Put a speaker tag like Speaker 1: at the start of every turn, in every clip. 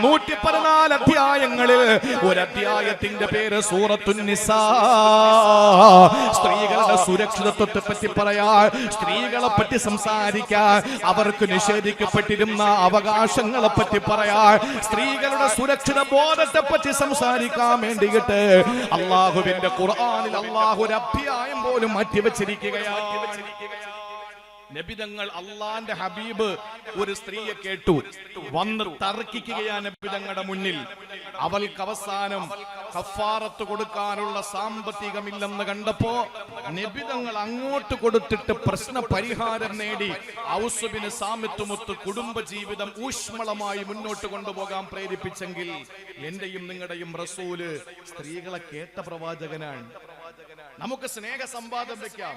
Speaker 1: നൂറ്റി പതിനാല് അധ്യായങ്ങളിൽ അധ്യായത്തിന്റെ പേര് സൂറത്തു സ്ത്രീകളുടെ സുരക്ഷിതത്വത്തെ പറ്റി പറയാ സ്ത്രീകളെ പറ്റി സംസാരിക്കാൻ അവർക്ക് നിഷേധിക്കപ്പെട്ടിരുന്ന അവകാശങ്ങളെ പറ്റി പറയാ സ്ത്രീകളുടെ സുരക്ഷിത ബോധത്തെ പറ്റി സംസാരിക്കാൻ വേണ്ടിയിട്ട് അള്ളാഹുവിന്റെ ഖുർആനിൽ അള്ളാഹു ഒരു അധ്യായം പോലും മാറ്റിവെച്ചിരിക്കുകയാണ്. നബിതങ്ങൾ അള്ളാന്റെ ഹബീബ് ഒരു സ്ത്രീയെ കേട്ടു. വന്ന് തർക്കിക്കുകയാണ് നബിതങ്ങളുടെ മുന്നിൽ. അവൾക്ക് അവസാനം കഫാറത്ത് കൊടുക്കാനുള്ള സാമ്പത്തികമില്ലെന്ന് കണ്ടപ്പോ നബിതങ്ങൾ അങ്ങോട്ട് കൊടുത്തിട്ട് പ്രശ്ന പരിഹാരം നേടി. ഔസുബിന് സാമിത്തുമൊത്ത് കുടുംബജീവിതം ഊഷ്മളമായി മുന്നോട്ട് കൊണ്ടുപോകാൻ പ്രേരിപ്പിച്ചെങ്കിൽ എന്റെയും നിങ്ങളുടെയും റസൂൽ സ്ത്രീകളെ കേട്ട പ്രവാചകനാണ്. നമുക്ക് സ്നേഹ സംവാദം വെക്കാം.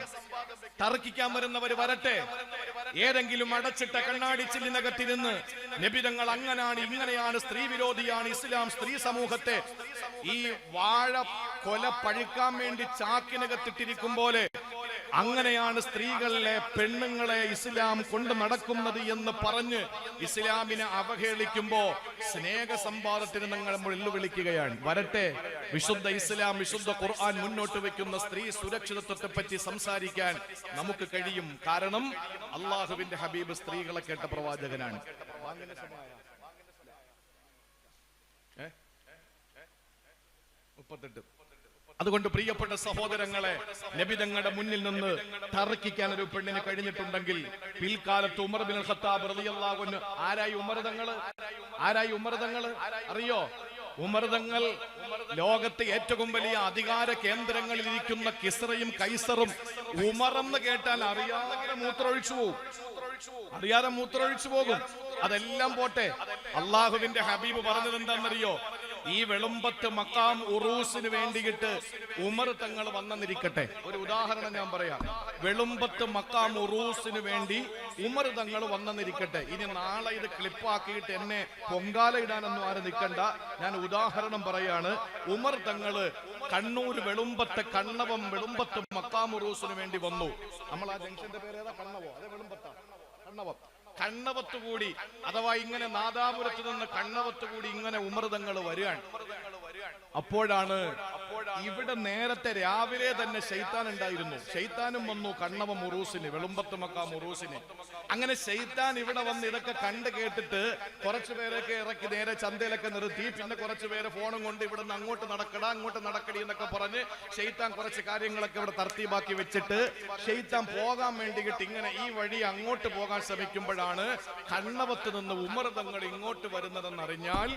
Speaker 1: തർക്കിക്കാൻ വരുന്നവർ വരട്ടെ. ഏതെങ്കിലും അടച്ചിട്ട കണ്ണാടി ചില്ലിനകത്തിരുന്ന് നബിതങ്ങൾ അങ്ങനാണ് ഇങ്ങനെയാണ് സ്ത്രീ വിരോധിയാണ് ഇസ്ലാം സ്ത്രീ സമൂഹത്തെ ഈ വാഴ കൊല പഴിക്കാൻ വേണ്ടി ചാക്കിനകത്തിട്ടിരിക്കും പോലെ അങ്ങനെയാണ് സ്ത്രീകളിലെ പെണ്ണുങ്ങളെ ഇസ്ലാം കൊണ്ട് നടക്കുന്നത് എന്ന് പറഞ്ഞ് ഇസ്ലാമിനെ അവഹേളിക്കുമ്പോ സ്നേഹ സംവാദത്തിന് നിങ്ങൾ വെല്ലുവിളിക്കുകയാണ് വരട്ടെ വിശുദ്ധ ഇസ്ലാം വിശുദ്ധ ഖുർആൻ മുന്നോട്ട് വെക്കുന്ന സ്ത്രീ സുരക്ഷിതത്വത്തെ പറ്റി സംസാരിക്കാൻ നമുക്ക് കഴിയും കാരണം അള്ളാഹുവിന്റെ ഹബീബ് സ്ത്രീകളെ കേട്ട പ്രവാചകനാണ്? മുപ്പത്തെട്ട് അതുകൊണ്ട് പ്രിയപ്പെട്ട സഹോദരങ്ങളെ നബിതങ്ങളുടെ മുന്നിൽ നിന്ന് തർക്കിക്കാൻ ഒരു പെണ്ണിന് കഴിഞ്ഞിട്ടുണ്ടെങ്കിൽ പിൽക്കാലത്ത് ഉമർ ബിൻ ഖത്താബ് റളിയല്ലാഹു അൻഹു ആരായി ഉമർതങ്ങൾ ആരായി ഉമർതങ്ങൾ അറിയോ? ഉമർതങ്ങൾ ലോകത്തെ ഏറ്റവും വലിയ അധികാര കേന്ദ്രങ്ങളിൽ ഇരിക്കുന്ന കിസറയും കൈസറും ഉമറെന്ന് കേട്ടാൽ അറിയാതെ മൂത്രമൊഴിച്ചു പോകും. അറിയാതെ മൂത്രമൊഴിച്ചു പോകും. അതെല്ലാം പോട്ടെ. അള്ളാഹുവിന്റെ ഹബീബ് പറഞ്ഞത് എന്താണെന്നറിയോ ഈ വെളുമ്പത്ത് മക്കാം ഉറൂസിന് വേണ്ടിയിട്ട് ഉമർ തങ്ങൾ വന്നെന്നിരിക്കട്ടെ ഒരു ഉദാഹരണം ഞാൻ പറയാം. വെളുമ്പത്ത് മക്കാം ഉറൂസിന് വേണ്ടി ഉമർ തങ്ങൾ വന്നെന്നിരിക്കട്ടെ ഇനി നാളെ ഇത് ക്ലിപ്പാക്കിയിട്ട് എന്നെ പൊങ്കാല ഇടാനൊന്നും ആരും നിൽക്കണ്ട. ഞാൻ ഉദാഹരണം പറയാണ്. ഉമർ തങ്ങൾ കണ്ണൂർ വെളുമ്പത്ത് കണ്ണവം വെളുമ്പത്ത് മക്കാം ഉറൂസിന് വേണ്ടി വന്നു. നമ്മൾ ആ ജംഗ്ഷന്റെ പേര് ഏതാ? കണ്ണവോ? അതെ വെളുമ്പത്താണ് കണ്ണവം. കണ്ണവത്ത് കൂടി അഥവാ ഇങ്ങനെ നാദാപുരത്ത് നിന്ന് കണ്ണവത്തുകൂടി ഇങ്ങനെ ഉമൃതങ്ങൾ വരികയാണ്. അപ്പോഴാണ് ഇവിടെ നേരത്തെ രാവിലെ തന്നെ ഷെയ്ത്താൻ ഉണ്ടായിരുന്നു. ഷെയ്ത്താനും വന്നു കണ്ണവ മുറൂസിന് വെളുമ്പത്ത് മക്ക മുറൂസിന്. അങ്ങനെ ഷെയ്ത്താൻ ഇവിടെ വന്ന് ഇതൊക്കെ കണ്ട് കേട്ടിട്ട് കുറച്ചു പേരൊക്കെ ഇറക്കി നേരെ ചന്തയിലൊക്കെ നിർത്തി. പിന്നെ കുറച്ചു പേര് ഫോണും കൊണ്ട് ഇവിടെ അങ്ങോട്ട് നടക്കടാ അങ്ങോട്ട് നടക്കടി എന്നൊക്കെ പറഞ്ഞ് ഷെയ്ത്താൻ കുറച്ച് കാര്യങ്ങളൊക്കെ ഇവിടെ തർത്തീബാക്കി വെച്ചിട്ട് ഷെയ്ത്താൻ പോകാൻ വേണ്ടിയിട്ട് ഇങ്ങനെ ഈ വഴി അങ്ങോട്ട് പോകാൻ ശ്രമിക്കുമ്പോഴാണ് കണ്ണവത്ത് നിന്ന് ഉമർ തങ്ങൾ ഇങ്ങോട്ട് വരുന്നതെന്നറിഞ്ഞാൽ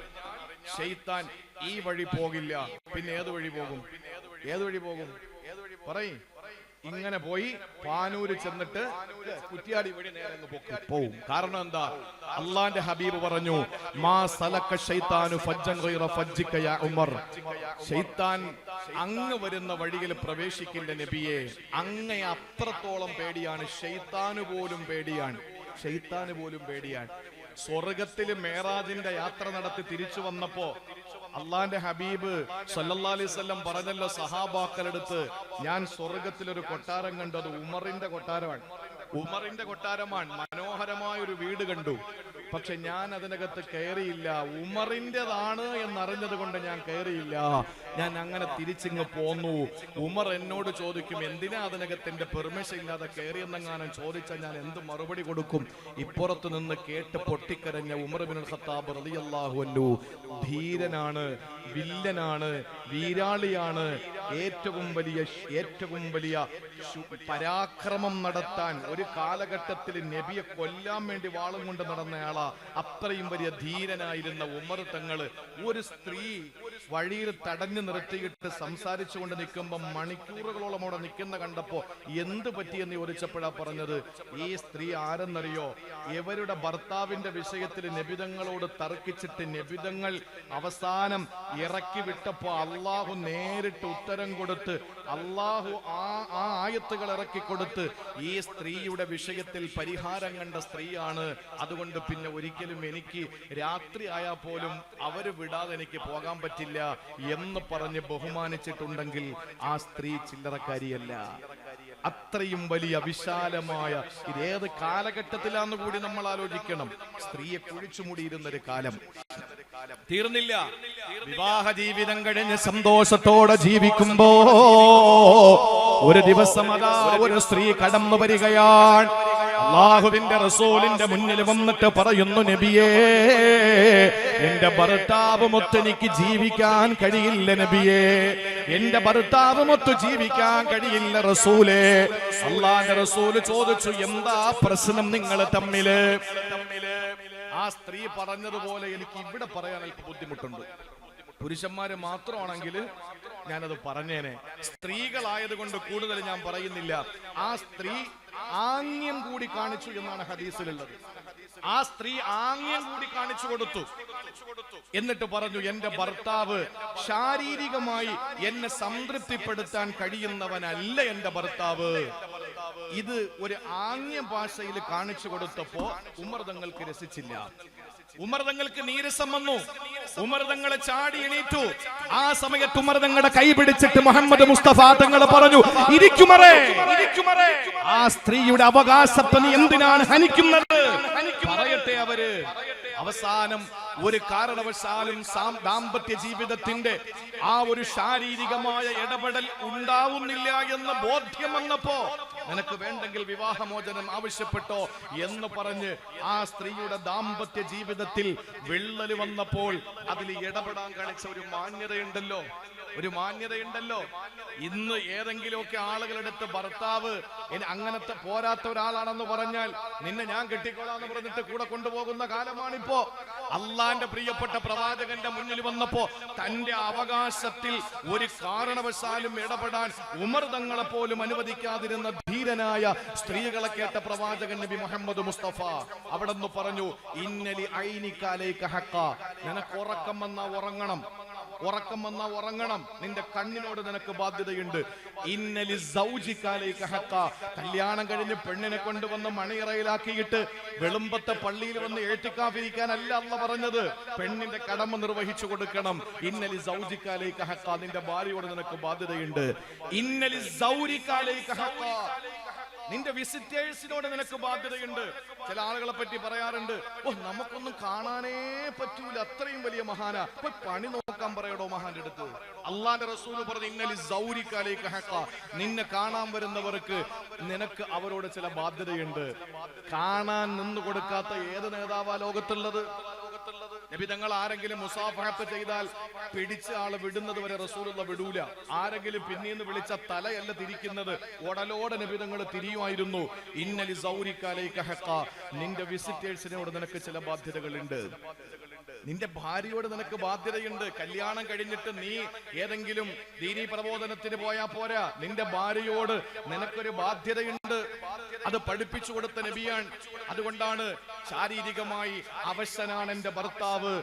Speaker 1: ഷെയ്ത്താൻ ഈ വഴി പോകില്ല. പിന്നെ ഏത് വഴി പോകും? ഏത് വഴി പോകും? പറയും. ഇങ്ങനെ പോയി പാനൂര് ചെന്നിട്ട് കുറ്റിയാടി വഴി നേരെ പോവും. കാരണം എന്താ? അള്ളാന്റെ ഹബീബ് പറഞ്ഞു മാ സലക്ക ഷൈത്താനു ഫജ്ജൻ യാ ഉമർ. ഷൈത്താൻ അങ്ങ് വരുന്ന വഴിയിൽ പ്രവേശിക്കില്ല നബിയെ. അങ്ങയെ അത്രത്തോളം പേടിയാണ്. ഷെയ്ത്താനു പോലും പേടിയാണ്. ഷെയ്ത്താനു പോലും പേടിയാണ്. സ്വർഗത്തിൽ മേറാജിന്റെ യാത്ര നടത്തി തിരിച്ചു വന്നപ്പോ അള്ളാന്റെ ഹബീബ് സല്ലല്ലാഹു അലൈഹി വസല്ലം പറഞ്ഞല്ലോ സഹാബാക്കളെടുത്ത് ഞാൻ സ്വർഗത്തിലൊരു കൊട്ടാരം കണ്ടു അത് ഉമറിന്റെ കൊട്ടാരമാണ്. ഉമറിന്റെ കൊട്ടാരമാണ്. മനോഹരമായ ഒരു വീട് കണ്ടു. പക്ഷെ ഞാൻ അതിനകത്ത് കയറിയില്ല. ഉമറിന്റെതാണ് എന്നറിഞ്ഞത് കൊണ്ട് ഞാൻ കയറിയില്ല. ഞാൻ അങ്ങനെ തിരിച്ചിങ്ങ് പോന്നു. ഉമർ എന്നോട് ചോദിക്കും എന്തിനാ അതിനകത്ത് എന്റെ പെർമിഷൻ ഇല്ലാതെ കയറിയെന്നെങ്ങാനും ചോദിച്ചാൽ ഞാൻ എന്ത് മറുപടി കൊടുക്കും? ഇപ്പുറത്ത് നിന്ന് കേട്ട് പൊട്ടിക്കരഞ്ഞ ഉമർ ബിൻ ഖത്താബ് റളിയല്ലാഹു അൻഹു ധീരനാണ് വില്ലനാണ് വീരാളിയാണ്. ഏറ്റവും വലിയ ഏറ്റവും വലിയ പരാക്രമം നടത്താൻ ഒരു കാലഘട്ടത്തിൽ നബിയെ കൊല്ലാൻ വേണ്ടി വാളും കൊണ്ട് നടന്നയാളാ. അത്രയും വലിയ ധീരനായിരുന്ന ഉമർ തങ്ങൾ. ഒരു സ്ത്രീ വഴിയിൽ തടഞ്ഞു നിർത്തിയിട്ട് സംസാരിച്ചുകൊണ്ട് നിൽക്കുമ്പോൾ മണിക്കൂറുകളോളം അവിടെ നിൽക്കുന്ന കണ്ടപ്പോ എന്ത് പറ്റിയെന്ന് ചോദിച്ചപ്പോഴാ പറഞ്ഞത് ഈ സ്ത്രീ ആരെന്നറിയോ? ഇവരുടെ ഭർത്താവിന്റെ വിഷയത്തിൽ നബിതങ്ങളോട് തർക്കിച്ചിട്ട് നബിതങ്ങൾ അവസാനം ഇറക്കി വിട്ടപ്പോ അള്ളാഹു നേരിട്ട് ഉത്തരം കൊടുത്ത് അള്ളാഹു ആ ആ ആയത്തുകൾ ഇറക്കി കൊടുത്ത് ഈ സ്ത്രീയുടെ വിഷയത്തിൽ പരിഹാരം കണ്ട സ്ത്രീയാണ്. അതുകൊണ്ട് പിന്നെ ഒരിക്കലും എനിക്ക് രാത്രി ആയാൽ പോലും അവർ വിടാതെ എനിക്ക് പോകാൻ പറ്റില്ല. എന്ന് പറഞ്ഞ് ബഹുമാനിച്ചിട്ടുണ്ടെങ്കിൽ ആ സ്ത്രീ ചില്ലറക്കാരിയല്ല. അത്രയും വലിയ വിശാലമായ ഇതേത് കാലഘട്ടത്തിലാന്ന് കൂടി നമ്മൾ ആലോചിക്കണം. സ്ത്രീയെ കുഴിച്ചു മൂടിയിരുന്ന ഒരു കാലം. തീർന്നില്ല. വിവാഹ ജീവിതം കഴിഞ്ഞ് സന്തോഷത്തോടെ ജീവിക്കുമ്പോ ഒരു ദിവസം അതാ ഒരു സ്ത്രീ കടന്നു വരികയാണ്. അള്ളാഹുവിന്റെ റസൂലിന്റെ മുന്നിൽ വന്നിട്ട് പറയുന്നു നബിയേ എന്റെ ഭർത്താവ് മൊത്തെനിക്ക് ജീവിക്കാൻ കഴിയില്ല നബിയേ. എന്റെ ഭർത്താവ് മൊത്ത് ജീവിക്കാൻ കഴിയില്ല റസൂലേ. അള്ളാന്റെ റസൂൽ ചോദിച്ചു എന്താ പ്രശ്നം നിങ്ങൾ തമ്മിൽ? ആ സ്ത്രീ പറഞ്ഞതുപോലെ എനിക്ക് ഇവിടെ പറയാൻ അല്പം ബുദ്ധിമുട്ടുണ്ട്. പുരുഷന്മാര് മാത്രമാണെങ്കിൽ ഞാനത് പറഞ്ഞേനെ. സ്ത്രീകളായതുകൊണ്ട് കൂടുതൽ ഞാൻ പറയുന്നില്ല. ആ സ്ത്രീ ആംഗ്യം കൂടി കാണിച്ചു എന്നാണ് ഹദീസിലുള്ളത്. ആ സ്ത്രീ ആംഗ്യം കൂടി കാണിച്ചു കൊടുത്തു. എന്നിട്ട് പറഞ്ഞു എന്റെ ഭർത്താവ് ശാരീരികമായി എന്നെ സംതൃപ്തിപ്പെടുത്താൻ കഴിയുന്നവനല്ല എന്റെ ഭർത്താവ്. ഇത് ഒരു ആംഗ്യ ഭാഷയിൽ കാണിച്ചു കൊടുത്തപ്പോ തങ്ങൾക്ക് രസിച്ചില്ല. ഉമർ തങ്ങൾക്ക് നീരസം വന്നു. ഉമർ തങ്ങളെ ചാടി എണീറ്റു. ആ സമയത്ത് ഉമർ തങ്ങളുടെ കൈ പിടിച്ചിട്ട് മുഹമ്മദ് മുസ്തഫ തങ്ങൾ പറഞ്ഞു ഇരിക്കുമറേ ഇരിക്കുമറേ. ആ സ്ത്രീയുടെ അവകാശത്തെ നീ എന്തിനാണ് ഹനിക്കുന്നത്? പറയട്ടെ അവർ. അവസാനം ഒരു കാരണവശാലും ദാമ്പത്യ ജീവിതത്തിന്റെ ആ ഒരു ശാരീരികമായ ഇടപെടൽ ഉണ്ടാവുന്നില്ല എന്ന ബോധ്യം വന്നപ്പോ നിനക്ക് വേണ്ടെങ്കിൽ വിവാഹമോചനം ആവശ്യപ്പെട്ടോ എന്ന് പറഞ്ഞ് ആ സ്ത്രീയുടെ ദാമ്പത്യ ജീവിതത്തിൽ വിള്ളൽ വന്നപ്പോൾ അതിൽ ഇടപെടാൻ കാണിച്ച ഒരു മാന്യതയുണ്ടല്ലോ. ഒരു മാന്യതയുണ്ടല്ലോ. ഇന്ന് ഏതെങ്കിലുമൊക്കെ ആളുകളെടുത്ത് ഭർത്താവ് അങ്ങനത്തെ പോരാത്ത ഒരാളാണെന്ന് പറഞ്ഞാൽ നിന്നെ ഞാൻ കെട്ടിക്കോളാന്ന് പറഞ്ഞിട്ട് കൂടെ കൊണ്ടുപോകുന്ന കാലമാണിപ്പോ. അള്ളാന്റെ പ്രിയപ്പെട്ട പ്രവാചകന്റെ മുന്നിൽ വന്നപ്പോ തന്റെ അവകാശത്തിൽ ഒരു കാരണവശാലും ഇടപെടാൻ ഉമർ തങ്ങളെ പോലും അനുവദിക്കാതിരുന്ന ധീരനായ സ്ത്രീകളെ കേട്ട പ്രവാചകൻ നബി മുഹമ്മദ് മുസ്തഫ അവിടെ നിന്ന് പറഞ്ഞു ഇന്നലി ഐനിക്കാലേക്ക് ഹക്ക. നിനക്ക് ഉറക്കം വന്നാ ഉറങ്ങണം. ഉറക്കം വന്നാ ഉറങ്ങണം. നിന്റെ കണ്ണിനോട് നിനക്ക് ബാധ്യതയുണ്ട്. ഇന്നലി കല്യാണം കഴിഞ്ഞ് പെണ്ണിനെ കൊണ്ടുവന്ന് മണിയറയിലാക്കിയിട്ട് വെളുമ്പത്തെ പള്ളിയിൽ വന്ന് എഴുത്തിക്കാതിരിക്കാനല്ല അല്ല പറഞ്ഞത്. പെണ്ണിന്റെ കടമ നിർവഹിച്ചു കൊടുക്കണം. ഇന്നലി സൗജിക്കാലേക്ക് ഹക്ക നിന്റെ ഭാര്യയോട് നിനക്ക് ബാധ്യതയുണ്ട്. ഇന്നലി സൗരിക്കാലേക്ക് ഹക്ക നിന്റെ വിസിറ്റേഴ്സിനോട് നിനക്ക് ബാധ്യതയുണ്ട്. ചില ആളുകളെ പറ്റി പറയാറുണ്ട് ഓ നമുക്കൊന്നും കാണാനേ പറ്റൂല. അത്രയും വലിയ മഹാന. പണി നോക്കാൻ പറയടോ മഹാന്റെ അടുത്ത് അള്ളാന്റെ റസൂൽ പറഞ്ഞു ഇന്നലെ സൗരിക്കാലേക്ക് ഹക്ക. നിന്നെ കാണാൻ വരുന്നവർക്ക് നിനക്ക് അവരോട് ചില ബാധ്യതയുണ്ട്. കാണാൻ നിന്ന് കൊടുക്കാത്ത ഏത് നേതാവാ ലോകത്തുള്ളത്? നബി തങ്ങൾ ആരെങ്കിലും മുസാഫഹത്ത് ചെയ്താൽ പിടിച്ച ആൾ വിടുന്നത് വരെ റസൂലുള്ള വിടൂല. ആരെങ്കിലും പിന്നീന്ന് വിളിച്ച തലയല്ല തിരിക്കുന്നത്. ഉടലോടെ നബി തങ്ങൾ തിരിയുമായിരുന്നു. ഇന്നലി സൗരിക്കാലേക്ക് ഹക്ക. നിന്റെ വിസിറ്റേഴ്സിനോട് നിനക്ക് ചില ബാധ്യതകളുണ്ട്. നിന്റെ ഭാര്യയോട് നിനക്ക് ബാധ്യതയുണ്ട്. കല്യാണം കഴിഞ്ഞിട്ട് നീ ഏതെങ്കിലും ദീനീ പ്രബോധനത്തിന് പോയാ പോരാ. നിന്റെ ഭാര്യയോട് നിനക്കൊരു ബാധ്യതയുണ്ട്. അത് പഠിപ്പിച്ചു കൊടുത്ത നബിയാൻ അതുകൊണ്ടാണ് ശാരീരികമായി അവശനാണ് എന്റെ ഭർത്താവ്.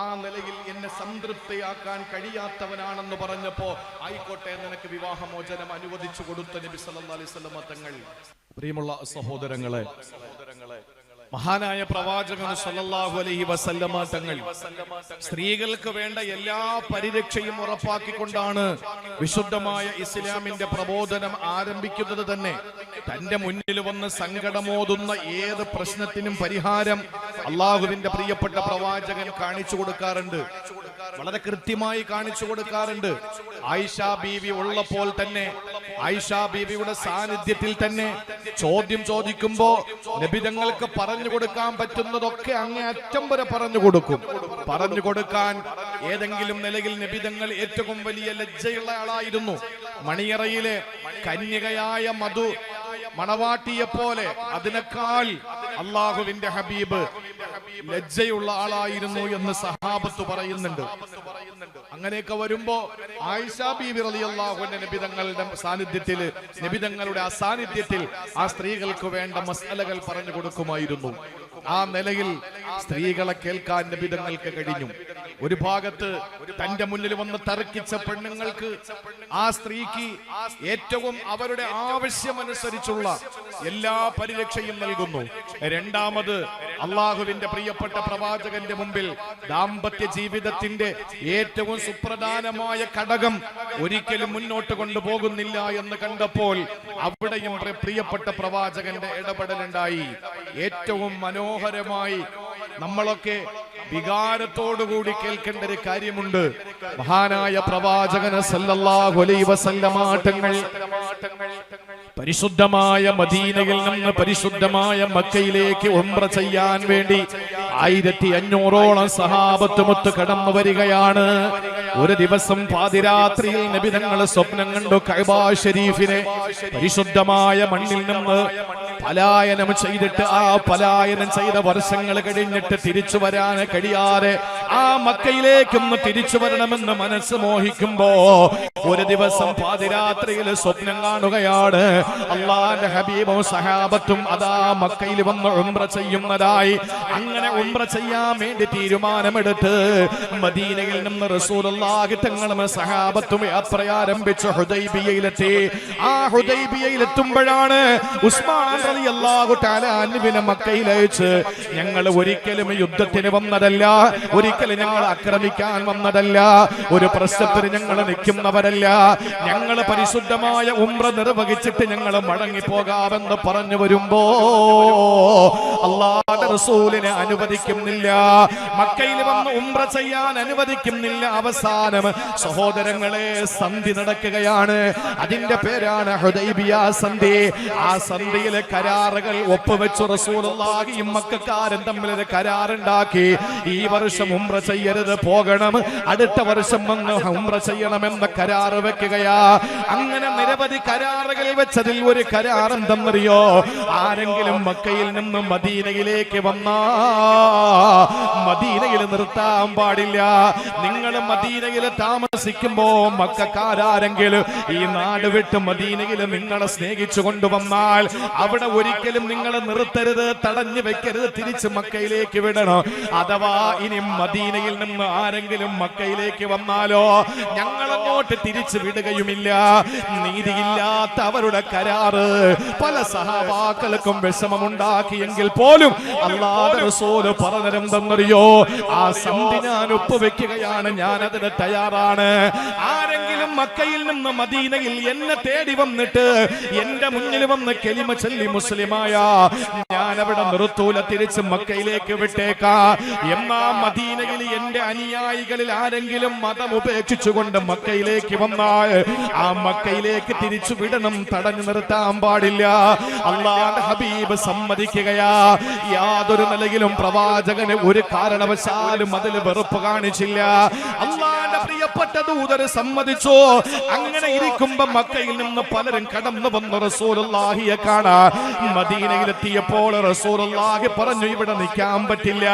Speaker 1: ആ നിലയിൽ എന്നെ സംതൃപ്തിയാക്കാൻ കഴിയാത്തവനാണെന്ന് പറഞ്ഞപ്പോ ആയിക്കോട്ടെ നിനക്ക് വിവാഹമോചനം അനുവദിച്ചു കൊടുത്ത നബി സല്ലല്ലാഹു അലൈഹി വസല്ലമ തങ്ങൾ. പ്രിയമുള്ള സഹോദരങ്ങളെ സഹോദരങ്ങളെ മഹാനായ പ്രവാചകൻ സല്ലല്ലാഹു അലൈഹി വസല്ലമ തങ്ങൾ സ്ത്രീകൾക്ക് വേണ്ട എല്ലാ പരിരക്ഷയും ഉറപ്പാക്കിക്കൊണ്ടാണ് വിശുദ്ധമായ ഇസ്ലാമിന്റെ പ്രബോധനം ആരംഭിക്കുന്നത് തന്നെ. തന്റെ മുന്നിൽ വന്ന് സങ്കടമോതുന്ന ഏത് പ്രശ്നത്തിനും പരിഹാരം അള്ളാഹുവിന്റെ പ്രിയപ്പെട്ട പ്രവാചകൻ കാണിച്ചു കൊടുക്കാറുണ്ട്. വളരെ കൃത്യമായി കാണിച്ചു കൊടുക്കാറുണ്ട്. ആയിഷ ബീവി ഉള്ളപ്പോൾ തന്നെ ആയിഷ ബീവിയുടെ സാന്നിധ്യത്തിൽ തന്നെ ചോദ്യം ചോദിക്കുമ്പോ നബിതങ്ങൾക്ക് പറഞ്ഞു കൊടുക്കാൻ പറ്റുന്നതൊക്കെ അങ്ങേ അറ്റം വരെ പറഞ്ഞു കൊടുക്കും. പറഞ്ഞു കൊടുക്കാൻ ഏതെങ്കിലും നിലയിൽ നബിതങ്ങൾ ഏറ്റവും വലിയ ലജ്ജയുള്ള ആളായിരുന്നു. മണിയറയിലെ കന്യകയായ മധു മണവാട്ടിയെ പോലെ അതിനേക്കാൾ അള്ളാഹുവിന്റെ ഹബീബ് ലജ്ജയുള്ള ആളായിരുന്നു എന്ന് സഹാബത്ത് പറയുന്നുണ്ട്. അങ്ങനെയൊക്കെ വരുമ്പോ ആയിഷ സാന്നിധ്യത്തിൽ നിബിതങ്ങളുടെ അസാന്നിധ്യത്തിൽ ആ സ്ത്രീകൾക്ക് വേണ്ട മസാലകൾ പറഞ്ഞു കൊടുക്കുമായിരുന്നു. ആ നിലയിൽ സ്ത്രീകളെ കേൾക്കാൻ നിബിതങ്ങൾക്ക് കഴിഞ്ഞു. ഒരു ഭാഗത്ത് തന്റെ മുന്നിൽ വന്ന് തർക്കിച്ച പെണ്ണുങ്ങൾക്ക് ആ സ്ത്രീക്ക് ഏറ്റവും അവരുടെ ആവശ്യമനുസരിച്ചുള്ള എല്ലാ പരിരക്ഷയും നൽകുന്നു. രണ്ടാമത് അള്ളാഹുവിന്റെ പ്രിയപ്പെട്ട പ്രവാചകന്റെ മുമ്പിൽ ദാമ്പത്യ ജീവിതത്തിന്റെ ഏറ്റവും സുപ്രധാനമായ ഘടകം ഒരിക്കലും മുന്നോട്ട് കൊണ്ടുപോകുന്നില്ല എന്ന് കണ്ടപ്പോൾ അവിടെയും പ്ര- പ്രിയപ്പെട്ട പ്രവാചകന്റെ ഇടപെടലുണ്ടായി. ഏറ്റവും മനോഹരമായി നമ്മളൊക്കെ വികാരത്തോടുകൂടി കേൾക്കേണ്ട ഒരു കാര്യമുണ്ട്. മഹാനായ പ്രവാചകന സല്ലല്ലാഹു അലൈഹി വസല്ലമാട്ടങ്ങൾ പരിശുദ്ധമായ മദീനയിൽ നിന്ന് പരിശുദ്ധമായ മക്കയിലേക്ക് ഉംറ ചെയ്യാൻ വേണ്ടി ആയിരത്തി അഞ്ഞൂറോളം സഹാബത്തുമൊത്ത് കടന്നു വരികയാണ്. ഒരു ദിവസം പാതിരാത്രിയിൽ നബി തങ്ങൾ സ്വപ്നം കണ്ടു കൈബാ ഷരീഫിനെ പരിശുദ്ധമായ മണ്ണിൽ നിന്ന് പലായനം ചെയ്തിട്ട് ആ പലായനം ചെയ്ത വർഷങ്ങൾ കഴിഞ്ഞിട്ട് തിരിച്ചു വരാൻ കഴിയാതെ ആ മക്കയിലേക്കൊന്ന് തിരിച്ചു വരണമെന്ന് മനസ്സ് മോഹിക്കുമ്പോ ഒരു ദിവസം പാതിരാത്രിയിൽ സ്വപ്നം കാണുകയാണ്. അള്ളാന്റെ ഹബീബും സഹാബത്തും അതാ മക്കയിൽ വന്ന് ഉംറ ചെയ്യുന്നതായി. അങ്ങനെ ഉംറ ചെയ്യാൻ വേണ്ടി തീരുമാനമെടുത്ത് മദീനയിൽ നിന്ന് റസൂലുള്ളാഹി തങ്ങളും സഹാബത്തും യാത്ര ആരംഭിച്ച് ഹുദൈബിയയിലെത്തി. ആ ഹുദൈബിയയിലെത്തുമ്പോഴാണ് ഉസ്മാൻ അലി അള്ളാഹു താലാൻവിനെ മക്കയിൽ ഞങ്ങൾ ഒരിക്കലും യുദ്ധത്തിന് വന്നതല്ല ഒരിക്കലും ഞങ്ങൾ ആക്രമിക്കാൻ വന്നതല്ല ഒരു പ്രശ്നത്തിന് ഞങ്ങൾ നിൽക്കുന്നവരല്ല. ഞങ്ങൾ പരിശുദ്ധമായ ഉമ്ര നിർവഹിച്ചിട്ട് ഞങ്ങൾ മടങ്ങിപ്പോകാമെന്ന് പറഞ്ഞു വരുമ്പോ അള്ളാഹുവിന്റെ റസൂലിനെ അനുവദിക്കുന്നില്ല. മക്കയിൽ വന്ന് ഉമ്ര ചെയ്യാൻ അനുവദിക്കുന്നില്ല. അവസാനം സഹോദരങ്ങളെ സന്ധി നടക്കുകയാണ്. അതിന്റെ പേരാണ് ഹുദൈബിയ സന്ധി. ആ സന്ധിയിലെ കരാറുകൾ ഒപ്പുവെച്ചു റസൂലുള്ളാഹിയും മക്കാരും തമ്മിൽ ഒരു കരാറുണ്ടാക്കി. ഈ വർഷം ഉംറ ചെയ്യരുത് പോകണം. അടുത്ത വർഷം വന്ന് ഉംറ ചെയ്യണമെന്ന കരാർ വെക്കുകയാ. അങ്ങനെ നിരവധി കരാറുകൾ വെച്ചതിൽ ഒരു കരാർ എന്തെന്നറിയോ? ആരെങ്കിലും മക്കയിൽ നിന്ന് മദീനയിലേക്ക് വന്നാ മദീനയിൽ നിർത്താൻ പാടില്ല. നിങ്ങൾ മദീനയിൽ താമസിക്കുമ്പോ മക്കാരാരെങ്കിലും ഈ നാട് വിട്ട് മദീനയിൽ നിങ്ങളെ സ്നേഹിച്ചു കൊണ്ടുവന്നാൽ അവിടെ ഒരിക്കലും നിങ്ങളെ നിർത്തരുത് തടഞ്ഞു വെക്കരുത് തിരിച്ച് മക്കയിലേക്ക് വിടണം? അഥവാ ഇനി മദീനയിൽ നിന്ന് ആരെങ്കിലും മക്കയിലേക്ക് വന്നാലോ? ഞങ്ങൾ അങ്ങോട്ട് തിരിച്ചു വിടുകയുമില്ല. നീതിയില്ലാത്ത അവരുടെ കരാറ് പല സഹവാക്കൾക്കും വിഷമമുണ്ടാക്കിയെങ്കിൽ പോലും അല്ലാതെ റസൂൽ പറഞ്ഞിരുന്നെന്നറിയോ ആ സന്ധി ഞാൻ ഒപ്പുവെക്കുകയാണ് ഞാൻ തയ്യാറാണ്. ആരെങ്കിലും മക്കയിൽ നിന്ന് മദീനയിൽ എന്നെ തേടി വന്നിട്ട് എന്റെ മുന്നിൽ വന്ന് കെലിമ ചൊല്ലി മുസ്ലിമായ ഞാൻ അവിടെ നിർത്തൂല തിരിച്ച് മക്കയിലേക്ക് വിട്ടേക്കാ. എന്നാ മദീനയിൽ എന്റെ അനുയായികളിൽ ആരെങ്കിലും മതം ഉപേക്ഷിച്ചുകൊണ്ട് മക്കയിലേക്ക് വന്നാൽ ആ മക്കയിലേക്ക് തിരിച്ചു വിടണം തടഞ്ഞു നിർത്താൻ പാടില്ല. അള്ളാഹ് ഹബീബ് സമ്മതിക്കുകയാ. യാതൊരു നിലയിലും പ്രവാചകന് ഒരു കാരണവശാലും അതിൽ വെറുപ്പ് കാണിച്ചില്ല. അള്ളാന്റെ പ്രിയപ്പെട്ട ദൂതർ സമ്മതിച്ചു? അങ്ങനെ ഇരിക്കുമ്പോ മക്കയിൽ നിന്ന് പലരും കടന്നു വന്ന റസൂലുള്ളാഹിയെ കാണാ മദീനയിൽ എത്തിയപ്പോൾ റസൂലുള്ളാഹി പറഞ്ഞു ഇവിടെ നിൽക്കാൻ പറ്റില്ല.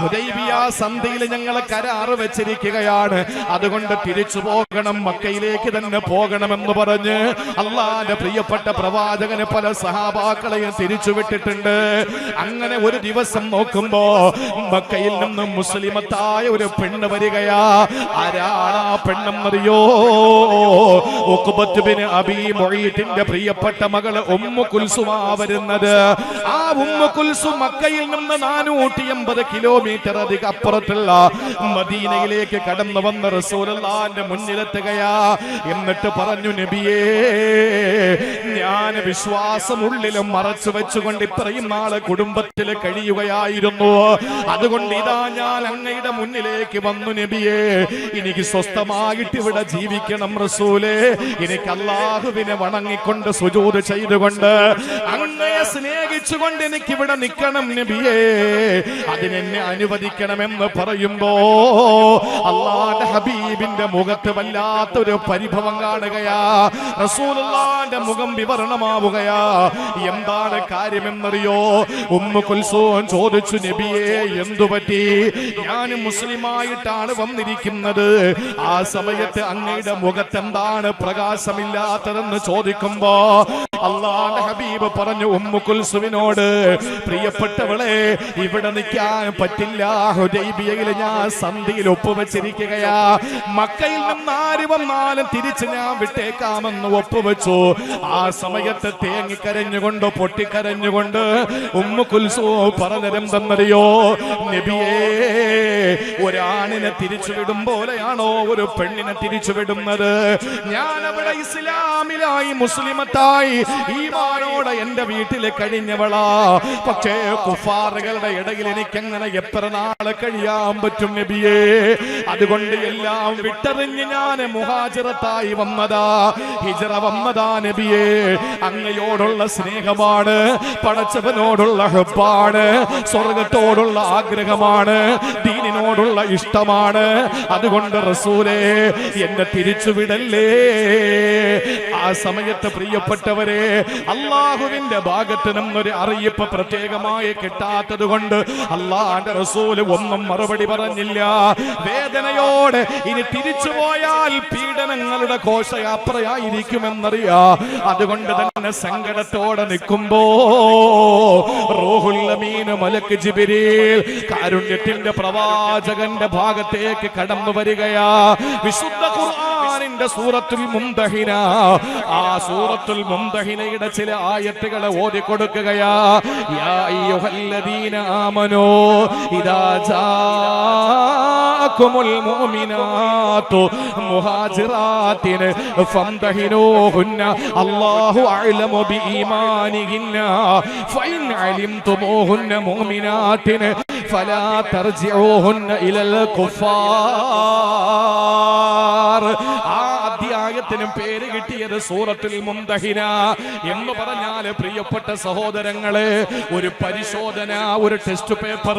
Speaker 1: ഹുദൈബിയ സന്ധിയിൽ ഞങ്ങൾ കരാറ് വെച്ചിരിക്കുകയാണ്. അതുകൊണ്ട് തിരിച്ചു പോകണം മക്കയിലേക്ക് തന്നെ പോകണമെന്ന് പറഞ്ഞ് അള്ളാന്റെ പ്രിയപ്പെട്ട പ്രവാചകന് പല സഹാബാക്കളെയും തിരിച്ചു വിട്ടിട്ടുണ്ട്. അങ്ങനെ ഒരു ദിവസം നോക്കുമ്പോ മക്കയിൽ നിന്ന് മുസ്ലിമത്തായ ഒരു പെണ്ണ് വരികയാ. ആരാണ് ആ പെണ്ണെന്നറിയോ ഉഖ്ബത്ത് ബിൻ അബീ മുഈത്തിന്റെ പ്രിയപ്പെട്ട മകൾ ഉമ്മു വരുന്നത്. ആ ഉമ്മു കുൽസു മക്കയിൽ നിന്ന് നാനൂറ്റി എൺപത് കിലോമീറ്റർ അധികം അപ്പുറത്തുള്ള മദീനയിലേക്ക് കടന്നു വന്ന റസൂലുള്ളാന്റെ മുന്നിലെത്തുകയാ. എന്നിട്ട് പറഞ്ഞു നബിയേ ഞാൻ വിശ്വാസം ഉള്ളിലും മറച്ചു വെച്ചുകൊണ്ട് ഇത്രയും നാൾ കുടുംബത്തിൽ കഴിയുകയായിരുന്നു. അതുകൊണ്ട് ഇതാ ഞാൻ അങ്ങയുടെ മുന്നിലേക്ക് വന്നു നബിയേ. എനിക്ക് സ്വസ്ഥമായിട്ട് ഇവിടെ ജീവിക്കണം റസൂലേ. എനിക്ക് അള്ളാഹുവിനെ വണങ്ങിക്കൊണ്ട് സുജൂത് ചെയ്തുകൊണ്ട് അങ്ങയെ സ്നേഹിച്ചുകൊണ്ട് എനിക്ക് ഇവിടെ നിൽക്കണം നബിയേ. അതിനെന്നെ അനുവദിക്കണമെന്ന് പറയുമ്പോ അള്ളാന്റെ ഹബീബിന്റെ മുഖത്ത് വല്ലാത്തൊരു പരിഭവം കാണുകയാ. റസൂലുള്ളാന്റെ മുഖം വിവരണമാവുകയാ. എന്താണ് കാര്യമെന്നറിയോ? ഉമ്മ കുൽസോൻ ചോദിച്ചു നബിയെ എന്തു പറ്റി ഞാൻ മുസ്ലിമായിട്ടാണ് വന്നിരിക്കുന്നത്. ആ സമയത്ത് അങ്ങയുടെ മുഖത്തെന്താണ് പ്രകാശമില്ലാത്തതെന്ന് ചോദിക്കുമ്പോ അള്ളാന്റെ ഹബീബ് പറഞ്ഞു ഉമ്മു കുൽസുവിനോട് പ്രിയപ്പെട്ടവളെ ഇവിടെ നിൽക്കാൻ പറ്റില്ല. ഹുദൈബിയയിൽ ഞാൻ സന്ധിയിൽ ഒപ്പുവെച്ചിരിക്കുകയാ. മക്കയിൽ നിന്ന് ആര് വന്നാലും തിരിച്ച് ഞാൻ വിട്ടേക്കാമെന്ന് ഒപ്പുവെച്ചു. ആ സമയത്ത് തേങ്ങിക്കരഞ്ഞുകൊണ്ട് പൊട്ടിക്കരഞ്ഞുകൊണ്ട് ഉമ്മു കുൽസു പറഞ്ഞതെന്തെന്നറിയോ? നബിയേ ഒരാണിനെ തിരിച്ചുവിടും പോലെയാണോ ഒരു പെണ്ണിനെ തിരിച്ചുവിടുന്നത്. ഞാൻ അവിടെ ഇസ്ലാമിലായി മുസ്ലിമത്തായി ഈമാനോടെ എന്റെ വീട്ടിൽ കഴിഞ്ഞവളാ. പക്ഷേ കുഫാറുകളുടെ ഇടയിൽ എനിക്ക് എങ്ങനെ എത്ര നാളെ കഴിയാൻ പറ്റും നബിയേ? അതുകൊണ്ട് എല്ലാം വിട്ടറിഞ്ഞ് ഞാൻ മുഹാജിറത്തായി വന്നതാ. ഹിജറ വന്നതാ നബിയേ. അങ്ങയോടുള്ള സ്നേഹമാണ് പടച്ചവനോടുള്ള ഹബ്ബാണ് സ്വർഗത്തോടുള്ള ആഗ്രഹമാണ് ദീനിനോടുള്ള ഇഷ്ടമാണ്. അതുകൊണ്ട് റസൂലേ എന്നെ തിരിച്ചുവിടല്ലേ? ആ സമയത്ത് പ്രിയപ്പെട്ടവരെ അള്ളാഹുവിന്റെ ഭാഗത്ത് നിന്നൊരു അറിയിപ്പ് പ്രത്യേകമായി കിട്ടാത്തത് കൊണ്ട് അള്ളാന്റെ റസൂൽ ഒന്നും മറുപടി പറഞ്ഞില്ല. വേദനയോടെ ഇനി തിരിച്ചു പോയാൽ പീഡനങ്ങളുടെ ഘോഷയാത്രയായിരിക്കുമെന്നറിയാ. അതുകൊണ്ട് തന്നെ സങ്കടത്തോടെ നിൽക്കുമ്പോ റൂഹുല്ലമീന് മലക്ക് ജിബിരിൽ കാരുണ്യത്തിന്റെ പ്രവാചകന്റെ ഭാഗത്തേക്ക് കടന്നു വരികയാ. വിശുദ്ധ ഖുർആനിന്റെ സൂറത്തുൽ മുന്തഹിന ആ സൂറത്തുൽ മുന്തഹിനയുടെ ചില ആയത്തുകളെ ഓതി കൊടുക്കുകയാ യാ അയ്യുഹല്ലദീന ആമനോ ഇദാ ജാഅകുമുൽ മുഅ്മിനാത്തു മുഹാജിറാത്തിൻ ഫംതഹിനൂഹുന്ന അല്ലാഹു അഅലമു ബിഈമാനിഹിന്ന ഫഇൻ അലിംതുമൂഹുന്ന മുഅ്മിനാത്തിൻ ഫലാ തർജിഊഹുന്ന ഇലൽ കുഫാർ ആ അധ്യായത്തിനും പേര് സൂറത്തുൽ മുന്തഹിന എന്ന് പറഞ്ഞാൽ പ്രിയപ്പെട്ട സഹോദരങ്ങളെ ഒരു പരിശോധന ഒരു ടെസ്റ്റ് പേപ്പർ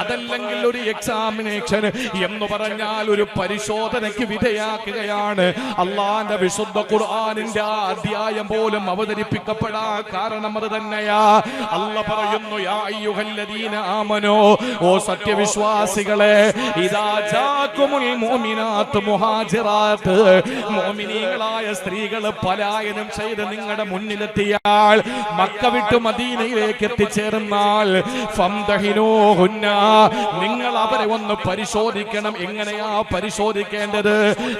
Speaker 1: അതല്ലെങ്കിൽ ഒരു എക്സാമിനേഷൻ എന്ന് പറഞ്ഞാൽ ഒരു പരിശോധനയ്ക്ക് വിധേയാക്കുകയാണ് അള്ളാന്റെ വിശുദ്ധ ഖുർആാനിന്റെ അധ്യായം പോലും അവതരിപ്പിക്കപ്പെടാ കാരണം അത് തന്നെയാ. അല്ല പറയുന്നു യാ അയ്യുഹല്ലദീന ആമനോ ഓ സത്യവിശ്വാസികളെ ഇതാ ജാക്കുമുൽ മുഅ്മിനാത്ത് മുഹാജിറാത്ത്. മുഅ്മിനീങ്ങളായ സ്ത്രീകൾ പലായനം ചെയ്ത് നിങ്ങളുടെ മുന്നിലെത്തിയാൽ മക്ക വിട്ട് മദീനയിലേക്ക് എത്തിച്ചേർന്നാൽ നിങ്ങൾ അവരെ ഒന്ന് പരിശോധിക്കണം. എങ്ങനെയാ പരിശോധിക്കേണ്ടത്?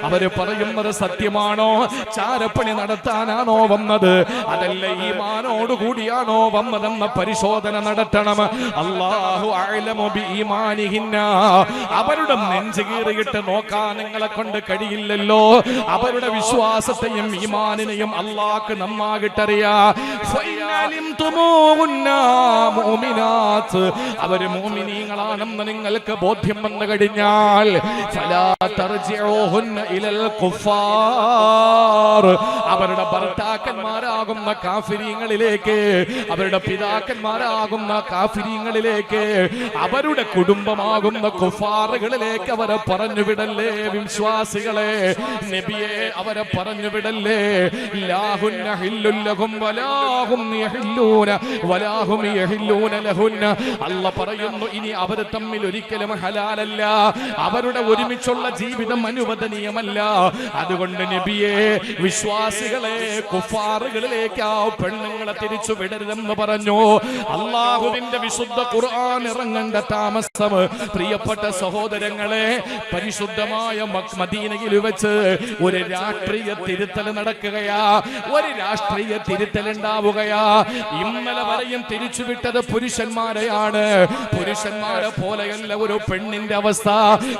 Speaker 1: അവർ പറയുന്നത് സത്യമാണോ? ചാരപ്പണി നടത്താനാണോ വന്നത്? അതല്ല ഈമാനോട് കൂടിയാണോ വന്നതെന്ന പരിശോധന നടത്തണം. അള്ളാഹു അവരുടെ നെഞ്ച് കീറിയിട്ട് നോക്കാൻ നിങ്ങളെ കൊണ്ട് കഴിയില്ലല്ലോ. അവരുടെ വിശ്വാസത്തെയും ഈമാനിനെയും അള്ളാക്ക് നന്നാകിട്ടറിയാ അവർ മോമിനീങ്ങളാണെന്ന് നിങ്ങൾക്ക് ബോധ്യം വന്നു കഴിഞ്ഞാൽ അവരുടെ ഭർത്താക്കന്മാരാകുന്ന കാഫിരീങ്ങളിലേക്ക് അവരുടെ പിതാക്കന്മാരാകുന്ന കാഫിരീങ്ങളിലേക്ക് അവരുടെ കുടുംബമാകുന്ന കുഫാറുകളിലേക്ക് അവരെ പറഞ്ഞു വിടല്ലേ വിശ്വാസികളെ? നബിയെ അവരെ പറഞ്ഞു വിടല്ലേ ലാഹുല്ലഹും ഹില്ലുല്ലഹും അല്ല പറയുന്നു ഇനി അവർ തമ്മിൽ ഒരിക്കലും ഹലാലല്ല. അവരുടെ ഒരുമിച്ചുള്ള ജീവിതം അനുവദനീയമല്ല. അതുകൊണ്ട് നബിയെ വിശ്വാസികളെ കുഫാറുകളിലേക്ക് ആ പെണ്ണുങ്ങളെ തിരിച്ചു വിടരുതെന്ന് പറഞ്ഞു. അള്ളാഹുവിന്റെ വിശുദ്ധ ഖുർആൻ ഇറങ്ങേണ്ട താമസം. പ്രിയപ്പെട്ട സഹോദരങ്ങളെ പരിശുദ്ധമായ മദീനയിൽ വെച്ച് ഒരു രാഷ്ട്രീയ തിരുത്തൽ നടക്കുകയാ. ഒരു രാഷ്ട്രീയ തിരുത്തൽ ഉണ്ടാവുകയാ. ഇന്നലെ വരെയും തിരിച്ചുവിട്ടത് പുരുഷന്മാരെയാണ്. പുരുഷന്മാരെ പോലെയല്ല ഒരു പെണ്ണിന്റെ അവസ്ഥ.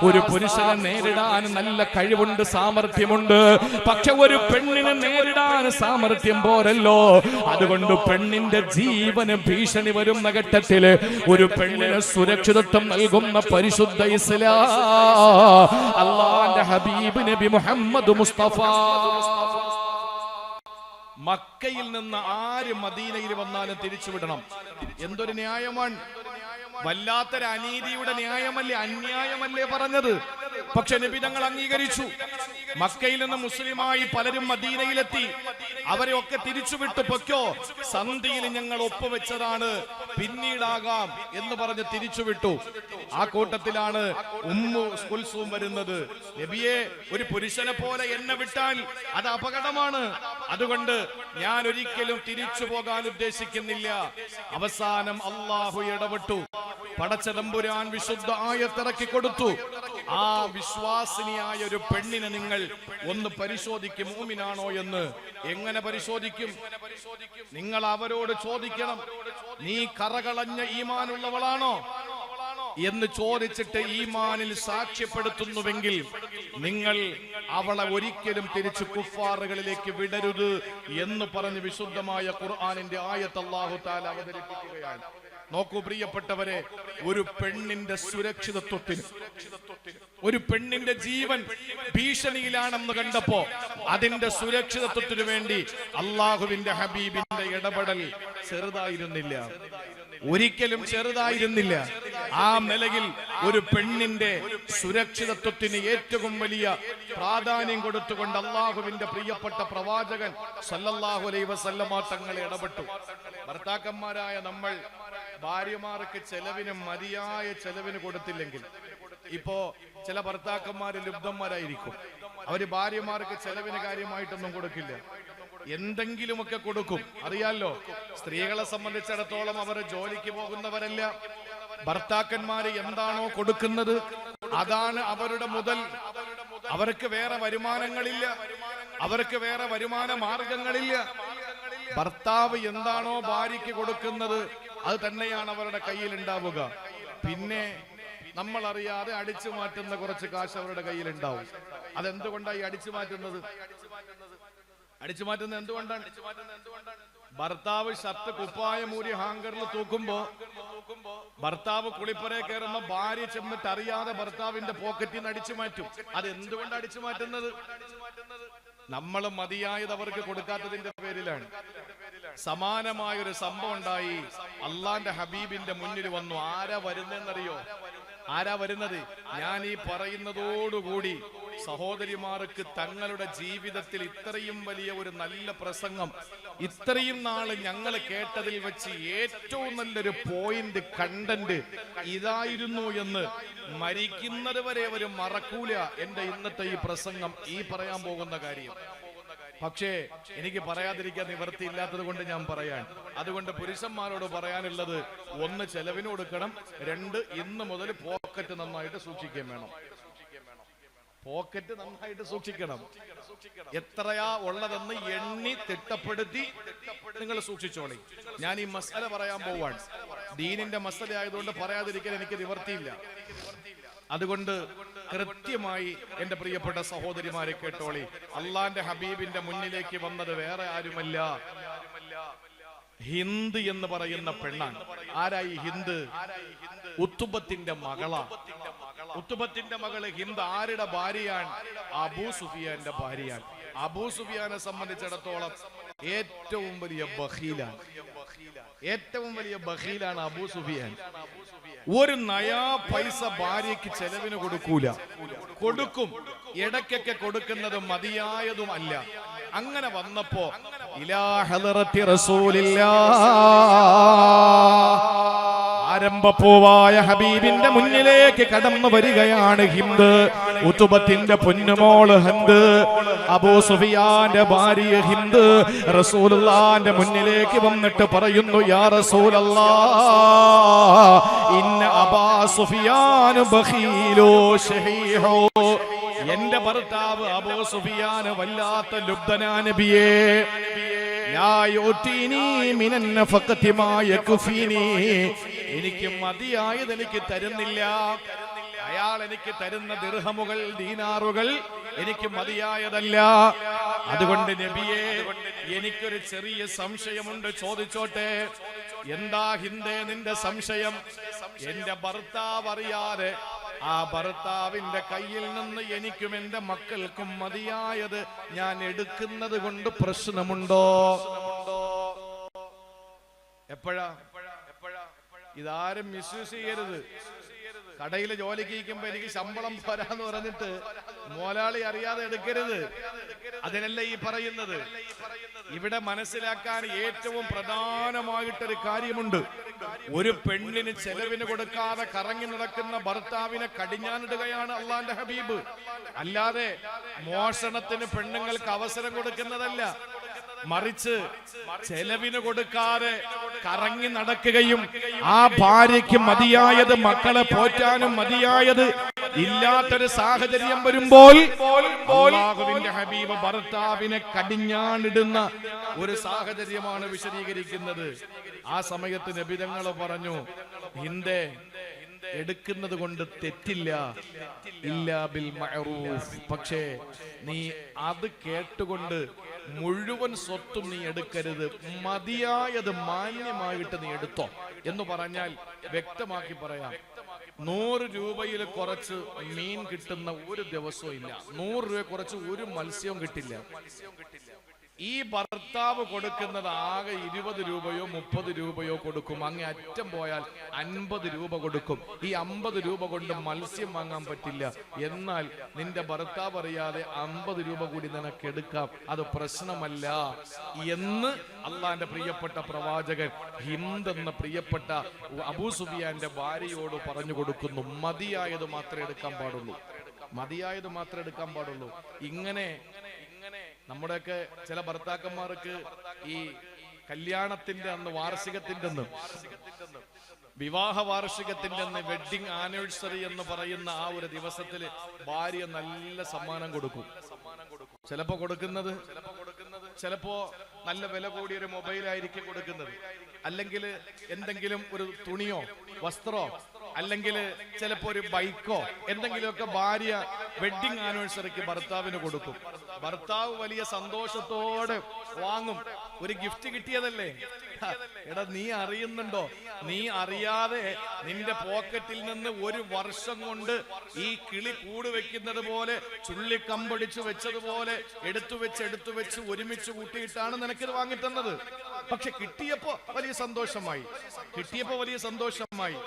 Speaker 1: ഒരു പുരുഷനെ നേരിടാൻ നല്ല കഴിവുണ്ട് സാമർഥ്യമുണ്ട്. പക്ഷെ ഒരു പെണ്ണിനെ നേരിടാൻ സാമർഥ്യം പോരല്ലോ. അതുകൊണ്ട് പെണ്ണിന്റെ ജീവന് ഭീഷണി വരുന്ന ഘട്ടത്തിൽ ഒരു പെണ്ണിന് സുരക്ഷിതത്വം നൽകുന്ന പരിശുദ്ധ ഇസ്ലാ. അള്ളാന്റെ ഹബീബ് നബി മുഹമ്മദ് മുസ്തഫ. മക്കയിൽ നിന്ന് ആര് മദീനയിൽ വന്നാലും തിരിച്ചുവിടണം. എന്തൊരു ന്യായമാണ്? വല്ലാത്തൊരു അനീതിയുടെ ന്യായമല്ലേ അന്യായമല്ലേ പറഞ്ഞത്? പക്ഷെ നബി തങ്ങൾ അംഗീകരിച്ചു. മക്കയിൽ നിന്ന് മുസ്ലിമായി പലരും മദീനയിലെത്തി. അവരെ ഒക്കെ തിരിച്ചുവിട്ട് പൊക്കോ സന്ധിയിൽ ഞങ്ങൾ ഒപ്പുവെച്ചതാണ് പിന്നീടാകാം എന്ന് പറഞ്ഞ് തിരിച്ചുവിട്ടു. ആ കൂട്ടത്തിലാണ് ഉമ്മു കുൽസൂം വരുന്നത്. നബിയെ ഒരു പുരുഷനെ പോലെ എന്നെ വിട്ടാൽ അത് അപകടമാണ്. അതുകൊണ്ട് ഞാൻ ഒരിക്കലും തിരിച്ചു പോകാൻ ഉദ്ദേശിക്കുന്നില്ല. അവസാനം അള്ളാഹു ഇടപെട്ടു. പടച്ചതമ്പുരാൻ വിശുദ്ധ ആയത്തിറക്കി കൊടുത്തു. ആ വിശ്വാസിനിയായ ഒരു പെണ്ണിനെ നിങ്ങൾ ഒന്ന് പരിശോധിക്കും മൂമിനാണോ എന്ന്. എങ്ങനെ പരിശോധിക്കും? നിങ്ങൾ അവരോട് ചോദിക്കണം നീ കറകളഞ്ഞ ഈമാനുള്ളവളാണോ? എന്ന് ചോദിച്ചിട്ട് ഈമാനിൽ സാക്ഷ്യപ്പെടുത്തുന്നുവെങ്കിൽ നിങ്ങൾ അവളെ ഒരിക്കലും തിരിച്ച് കുഫാറുകളിലേക്ക് വിടരുത് എന്ന് പറഞ്ഞ് വിശുദ്ധമായ ഖുർആാനിന്റെ ആയത്ത് അവതരിപ്പിക്കുകയാണ്. നോക്കൂ പ്രിയപ്പെട്ടവരെ ഒരു പെണ്ണിന്റെ സുരക്ഷിതത്വത്തിന് ഒരു പെണ്ണിന്റെ ജീവൻ ഭീഷണിയിലാണെന്ന് കണ്ടപ്പോ അതിന്റെ സുരക്ഷിതത്വത്തിനു വേണ്ടി അള്ളാഹുവിന്റെ ഹബീബിന്റെ ഇടപെടൽ ചെറുതായിരുന്നില്ല. ഒരിക്കലും ചെറുതായിരുന്നില്ല. ആ നിലയിൽ ഒരു പെണ്ണിന്റെ സുരക്ഷിതത്വത്തിന് ഏറ്റവും വലിയ പ്രാധാന്യം കൊടുത്തുകൊണ്ട് അള്ളാഹുവിന്റെ പ്രിയപ്പെട്ട പ്രവാചകൻ സല്ലല്ലാഹു അലൈഹി വസല്ലമ തങ്ങളെ ഇടപെട്ടു. ഭർത്താക്കന്മാരായ നമ്മൾ ഭാര്യമാർക്ക് ചെലവിന് മതിയായ ചെലവിന് കൊടുത്തില്ലെങ്കിൽ ഇപ്പോ ചില ഭർത്താക്കന്മാര് ലുബ്ധന്മാരായിരിക്കും അവർ ഭാര്യമാർക്ക് ചെലവിന് കാര്യമായിട്ടൊന്നും കൊടുക്കില്ല. എന്തെങ്കിലുമൊക്കെ കൊടുക്കും. അറിയാലോ സ്ത്രീകളെ സംബന്ധിച്ചിടത്തോളം അവർ ജോലിക്ക് പോകുന്നവരല്ല. ഭർത്താക്കന്മാര് എന്താണോ കൊടുക്കുന്നത് അതാണ് അവരുടെ മുതൽ. അവർക്ക് വേറെ വരുമാനങ്ങളില്ല. അവർക്ക് വേറെ വരുമാന മാർഗങ്ങളില്ല. ഭർത്താവ് എന്താണോ ഭാര്യയ്ക്ക് കൊടുക്കുന്നത് അത് തന്നെയാണ് അവരുടെ കയ്യിൽ ഉണ്ടാവുക പിന്നെ നമ്മൾ അറിയാതെ അടിച്ചു മാറ്റുന്ന കുറച്ച് കാശ് അവരുടെ കയ്യിൽ ഉണ്ടാവും അതെന്തുകൊണ്ടാണ് ഈ അടിച്ചു മാറ്റുന്നത്? അടിച്ചു മാറ്റുന്നത് എന്തുകൊണ്ടാണ്? ഭർത്താവ് ഷർട്ട് കുപ്പായ മൂരി ഹാങ്കറിൽ തൂക്കുമ്പോ ഭർത്താവ് കുളിപ്പറയെ കയറുമ്പോ ഭാര്യ ചെന്നിട്ട് അറിയാതെ ഭർത്താവിന്റെ പോക്കറ്റിൽ നിന്ന് അടിച്ചു മാറ്റും. അത് എന്തുകൊണ്ട് അടിച്ചു മാറ്റുന്നത്? നമ്മൾ മതിയായത് അവർക്ക് കൊടുക്കാത്തതിന്റെ പേരിലാണ്. സമാനമായ ഒരു സംഭവം ഉണ്ടായി. അള്ളാന്റെ ഹബീബിന്റെ മുന്നിൽ വന്നു. ആരാ വരുന്നെന്നറിയോ ആരാ വരുന്നത്? ഞാൻ ഈ പറയുന്നതോടുകൂടി സഹോദരിമാർക്ക് തങ്ങളുടെ ജീവിതത്തിൽ ഇത്രയും വലിയ ഒരു നല്ല പ്രസംഗം ഇത്രയും നാൾ ഞങ്ങൾ കേട്ടതിൽ വെച്ച് ഏറ്റവും നല്ലൊരു പോയിന്റ് കണ്ടന്റ് ഇതായിരുന്നു എന്ന് മരിക്കുന്നത് വരെ അവർ മറക്കൂല എന്റെ ഇന്നത്തെ ഈ പ്രസംഗം ഈ പറയാൻ പോകുന്ന കാര്യം. പക്ഷേ എനിക്ക് പറയാതിരിക്കാൻ നിവൃത്തി ഇല്ലാത്തത് കൊണ്ട് ഞാൻ പറയാൻ. അതുകൊണ്ട് പുരുഷന്മാരോട് പറയാനുള്ളത് ഒന്ന് ചെലവിന് കൊടുക്കണം രണ്ട് ഇന്ന് മുതൽ പോക്കറ്റ് നന്നായിട്ട് സൂക്ഷിക്കുകയും വേണം. പോക്കറ്റ് നന്നായിട്ട് സൂക്ഷിക്കണം. എത്രയാ ഉള്ളതെന്ന് എണ്ണി തിട്ടപ്പെടുത്തി നിങ്ങൾ സൂക്ഷിച്ചോളി. ഞാൻ ഈ മസാല പറയാൻ പോവാൻ ദീനിന്റെ മസല ആയതുകൊണ്ട് പറയാതിരിക്കാൻ എനിക്ക് നിവർത്തിയില്ല അതുകൊണ്ട് കൃത്യമായി എന്റെ പ്രിയപ്പെട്ട സഹോദരിമാരെ കേട്ടോളി. അള്ളാന്റെ ഹബീബിന്റെ മുന്നിലേക്ക് വന്നത് വേറെ ആരുമല്ല. ഹിന്ദ് എന്ന് പറയുന്ന പെണ്ണാണ്. ആരായി ഹിന്ദ്? ഉത്തുബത്തിന്റെ മകളാ. ഉത്തുബത്തിന്റെ മകൾ ഹിന്ദ്. ആരുടെ ഭാര്യയാണ്? അബൂ സുഫിയാന്റെ ഭാര്യയാണ്. അബൂ സുഫിയാനെ സംബന്ധിച്ചിടത്തോളം ഏറ്റവും വലിയ ബഹീലാണ്. ഏറ്റവും വലിയ ബഹീലാണ് അബൂ സുഫിയാൻ. ഒരു നയാ പൈസ ഭാര്യയ്ക്ക് ചെലവിന് കൊടുക്കൂല. കൊടുക്കും. ഇടയ്ക്കൊക്കെ കൊടുക്കുന്നത് മതിയായതും അല്ല. അങ്ങനെ വന്നപ്പോ ഇലാ ഹളറത്തി റസൂലില്ലാ. ആരംഭപ്പൂവായ ഹബീബിന്റെ മുന്നിലേക്ക് കടന്നു വരികയാണ് ഹിന്ദ്. ഉത്തുബത്തിന്റെ പൊന്നുമോൾ ഹന്ത് അബൂ സുഫിയാന്റെ ഭാര്യ ഹിന്ദ്. റസൂലുള്ളാന്റെ മുന്നിലേക്ക് വന്നിട്ട് പറയുന്നു യാ റസൂലല്ലാ ഇന്ന അബാ സുഫിയാൻ ബഖീലോ ഷഹീഹോ എന്റെ ഭർത്താവ് അബൂ സുഫിയാൻ വല്ലാത്ത ലുബ്ധനാ നബിയേ. ലാ യുതീനി മിനൻ നഫഖതി മാ എനിക്ക് മതിയായത് എനിക്ക് തരുന്നില്ല. അയാൾ എനിക്ക് തരുന്ന ദീർഹമുകൾ ദീനാറുകൾ എനിക്ക് മതിയായതല്ല. അതുകൊണ്ട് നബിയെ എനിക്കൊരു ചെറിയ സംശയമുണ്ട്. ചോദിച്ചോട്ടെ. എന്താ ഹിന്ദേ നിന്റെ സംശയം? എന്റെ ഭർത്താവ് അറിയാതെ ആ ഭർത്താവിന്റെ കയ്യിൽ നിന്ന് എനിക്കും എന്റെ മക്കൾക്കും മതിയായത് ഞാൻ എടുക്കുന്നത് കൊണ്ട് പ്രശ്നമുണ്ടോ? എപ്പോഴാ? ഇതാരും മിസ്യൂസ് ചെയ്യരുത്. കടയിൽ ജോലിക്ക് ഇരിക്കുമ്പോ എനിക്ക് ശമ്പളം പോരാന്ന് പറഞ്ഞിട്ട് മോലാളി അറിയാതെ എടുക്കരുത്. അതിനല്ല ഈ പറയുന്നത്. ഇവിടെ മനസ്സിലാക്കാൻ ഏറ്റവും പ്രധാനമായിട്ടൊരു കാര്യമുണ്ട്. ഒരു പെണ്ണിന് ചെലവിന് കൊടുക്കാതെ കറങ്ങി നടക്കുന്ന ഭർത്താവിനെ കടിഞ്ഞാനിടുകയാണ് അള്ളാന്റെ ഹബീബ്. അല്ലാതെ മോഷണത്തിന് പെണ്ണുങ്ങൾക്ക് അവസരം കൊടുക്കുന്നതല്ല. മറിച്ച് ചെലവിന് കൊടുക്കാതെ കറങ്ങി നടക്കുകയും ആ ഭാര്യയ്ക്ക് മതിയായത് മക്കളെ പോറ്റാനും മതിയായത് ഇല്ലാത്തൊരു സാഹചര്യം വരുമ്പോൾ ഹബീബ് ഭർത്താവിനെ കടിഞ്ഞാണിടുന്ന ഒരു സാഹചര്യമാണ് വിശദീകരിക്കുന്നത്. ആ സമയത്ത് നബിതങ്ങൾ പറഞ്ഞു ഹിന്ദേ എടുക്കുന്നത് കൊണ്ട് തെറ്റില്ല. ഇല്ലാ ബിൽ മഅറൂഫ്. പക്ഷേ നീ അത് കേട്ടുകൊണ്ട് മുഴുവൻ സ്വത്തും നീ എടുക്കരുത്. മതിയായത് മാന്യമായിട്ട് നീ എടുത്തോ. എന്ന് പറഞ്ഞാൽ വ്യക്തമാക്കി പറയാം. നൂറ് രൂപയിൽ കുറച്ച് മീൻ കിട്ടുന്ന ഒരു ദിവസവും ഇല്ല. നൂറ് രൂപ കുറച്ച് ഒരു മത്സ്യവും കിട്ടില്ല. ഈ ഭർത്താവ് കൊടുക്കുന്നത് ആകെ ഇരുപത് രൂപയോ മുപ്പത് രൂപയോ കൊടുക്കും. അങ്ങേ അറ്റം പോയാൽ അൻപത് രൂപ കൊടുക്കും. ഈ അമ്പത് രൂപ കൊണ്ട് മത്സ്യം വാങ്ങാൻ പറ്റില്ല. എന്നാൽ നിന്റെ ഭർത്താവ് അറിയാതെ അമ്പത് രൂപ കൂടി നിനക്ക് എടുക്കാം. അത് പ്രശ്നമല്ല. എന്ന് അള്ളാന്റെ പ്രിയപ്പെട്ട പ്രവാചകൻ ഹിന്ദ് എന്ന പ്രിയപ്പെട്ട അബൂ സുബിയാന്റെ ഭാര്യയോട് പറഞ്ഞു കൊടുക്കുന്നു. മതിയായത് മാത്രമേ എടുക്കാൻ പാടുള്ളൂ. മതിയായത് മാത്രമേ എടുക്കാൻ പാടുള്ളൂ. ഇങ്ങനെ നമ്മുടെയൊക്കെ ചില ഭർത്താക്കന്മാർക്ക് ഈ കല്യാണത്തിന്റെ അന്ന് വാർഷികത്തിന്റെ അന്ന് വിവാഹ വാർഷികത്തിന്റെ അന്ന് വെഡിങ് ആനിവേഴ്സറി എന്ന് പറയുന്ന ആ ഒരു ദിവസത്തിൽ ഭാര്യ നല്ല സമ്മാനം കൊടുക്കും. ചിലപ്പോ കൊടുക്കുന്നത് ചിലപ്പോ നല്ല വില കൂടിയ ഒരു മൊബൈൽ കൊടുക്കുന്നത്. അല്ലെങ്കിൽ എന്തെങ്കിലും ഒരു തുണിയോ വസ്ത്രോ അല്ലെങ്കിൽ ചിലപ്പോ ഒരു ബൈക്കോ എന്തെങ്കിലുമൊക്കെ ഭാര്യ വെഡിങ് ആനിവേഴ്സറിക്ക് ഭർത്താവിന് കൊടുക്കും. ഭർത്താവ് വലിയ സന്തോഷത്തോടെ വാങ്ങും. ഒരു ഗിഫ്റ്റ് കിട്ടിയതല്ലേ? എടാ നീ അറിയുന്നുണ്ടോ? നീ അറിയാതെ നിന്റെ പോക്കറ്റിൽ നിന്ന് ഒരു വർഷം കൊണ്ട് ഈ കിളി കൂട് വെക്കുന്നത് പോലെ ചുള്ളിക്കമ്പടിച്ചു വെച്ചതുപോലെ എടുത്തു വെച്ച് എടുത്തു വെച്ച് ഒരുമിച്ച് കൂട്ടിയിട്ടാണ് നിനക്കിത് വാങ്ങിത്തന്നത്. പക്ഷെ കിട്ടിയപ്പോ വലിയ സന്തോഷമായി. കിട്ടിയപ്പോ വലിയ സന്തോഷമായി.